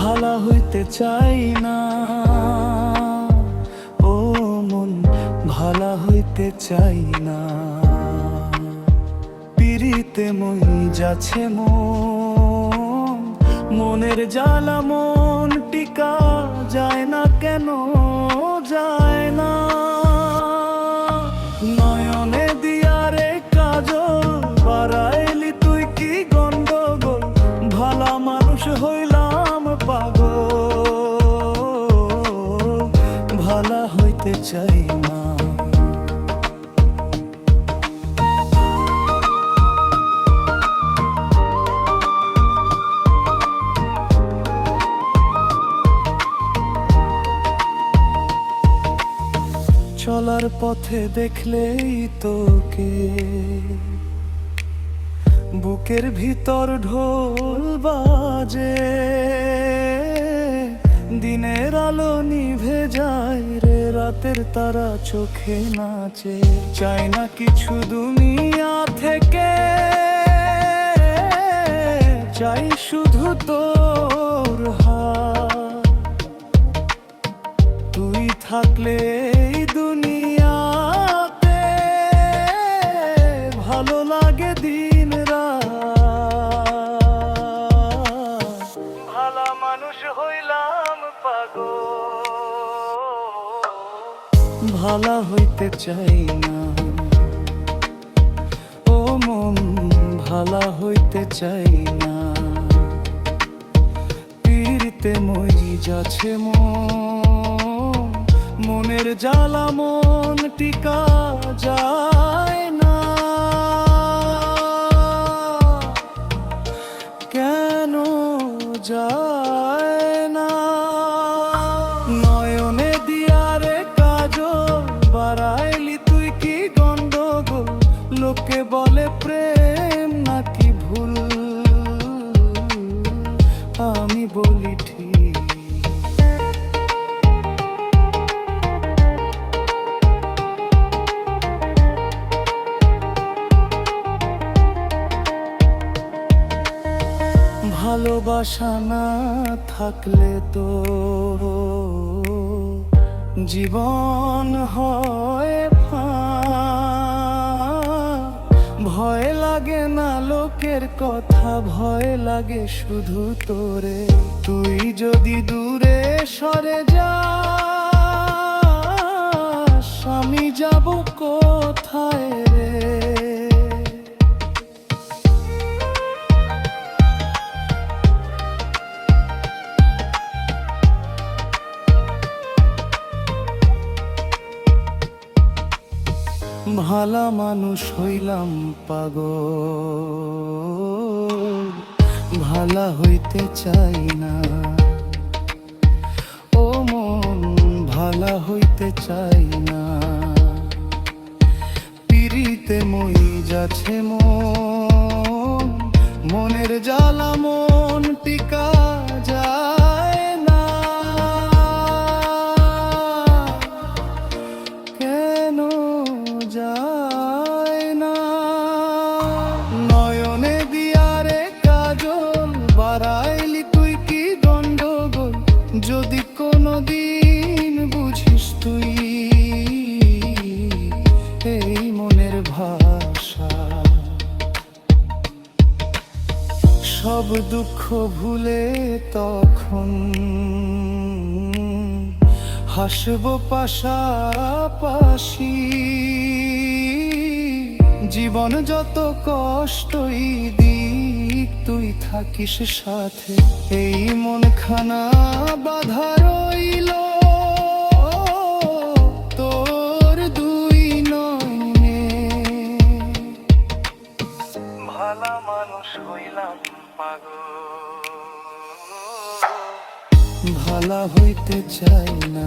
ভালা হইতে চাই না। ও মন, ভালা হইতে চাই না। পিরিতে মই যাচ্ছে মন, মনের জ্বালা মন টিকা যায় না কেন, যায় পথে দেখলেই তোকে। বুকের ভিতর ঢোল বাজে, দিনের আলো নিভে যায় রে, রাতের তারা চোখে নাচে। চাই না কিছু দুনিয়া থেকে, চাই শুধু তোর দিন ভালা মানুষ হইলাম পাগল। ভালা হইতে চাই না। ও মন ভালা হইতে চাই না। পীড়িতে মই যাচ্ছে মন। মনের জ্বালা মন টিকা যায়। কেন যায় না? নয়নে দিয়ারে কাজ বাড়াইলি তুই কি গন্ডগোল? লোকে বলে প্রেম ভালোবাসা না থাকলে তো জীবন হয়। ভয় লাগে না লোকের কথা, ভয় লাগে শুধু তোরে তুই যদি দূরে সরে যা আমি যাব কোথায় ভালা মানুষ হইলাম পাগল। ভালা হইতে চাই না। ও মন, ভালা হইতে চাই না। পিড়িতে মই যাচ্ছে মন, মনের জ্বালা মন টিকা যায় না। নয়নে দিয়ারে কাজল, বাড়াইলি তুই কি গন্ডগোল? যদি কোনো দিন বুঝিস তুই এই মনের ভাষা। সব দুঃখ ভুলে তখন হাসব পাশাপাশি। জীবন যত কষ্টই দিক তুই থাকিস সাথে। এই মনখানা বাধা রইল। ভালা হইতে চাই না।